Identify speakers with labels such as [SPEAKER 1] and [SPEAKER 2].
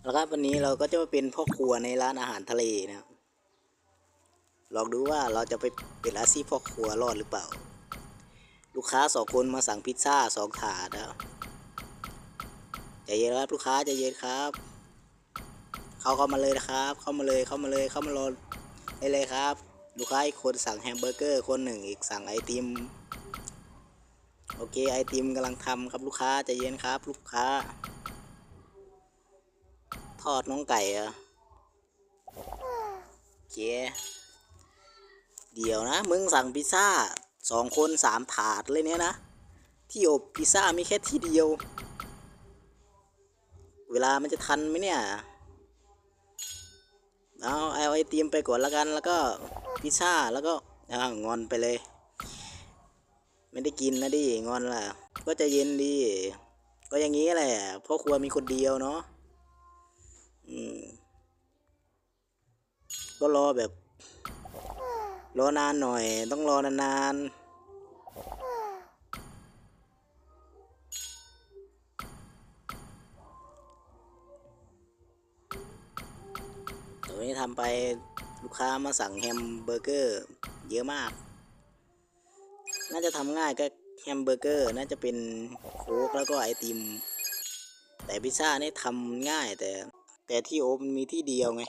[SPEAKER 1] แล้วครับวันนี้เราก็จะมาเป็นพ่อครัวในร้านอาหารทะเลนะครับลองดูว่าเราจะไปเป็นอาชีพพ่อครัวรอดหรือเปล่า ลูกค้าสองคนมาสั่งพิซซ่าสองถาดนะครับใจเย็นครับลูกค้าใจเย็นครับ เข้าเข้ามาเลยนะครับ เข้ามาเลยเข้ามาเลยเข้ามารอได้เลยครับ ลูกค้าอีกคนสั่งแฮมเบอร์เกอร์คนหนึ่งอีกสั่งไอติมโอเคไอติมกำลังทำครับลูกค้าใจเย็นครับ ลูกค้า ทอดน้องไก่เหรอะเจ๊เดี๋ยวนะ มึงสั่งพิซซ่าสองคนสามถาดเลยเนี่ยนะ ที่อบพิซซ่ามีแค่ที่เดียว เวลามันจะทันไหมเนี่ย เอาเอาไอติมไปก่อนล้วกันแล้วก็พิซซ่าแล้วก็อ่างอนไปเลย ไม่ได้กินนะดิงอนล่ะ ก็จะเย็นดี ก็อย่างนี้แหละพ่อครัวมีคนเดียวเนาะ ก็รอแบบ รอนานหน่อย ต้องรอนานๆตอนนี้ทำไปลูกค้ามาสั่งแฮมเบอร์เกอร์เยอะมาก น่าจะทำง่ายก็แฮมเบอร์เกอร์น่าจะเป็นโค้กแล้วก็ไอติม แต่พิซซ่านี่ทำง่ายแต่ แต่ที่โอมันมีที่เดียวไง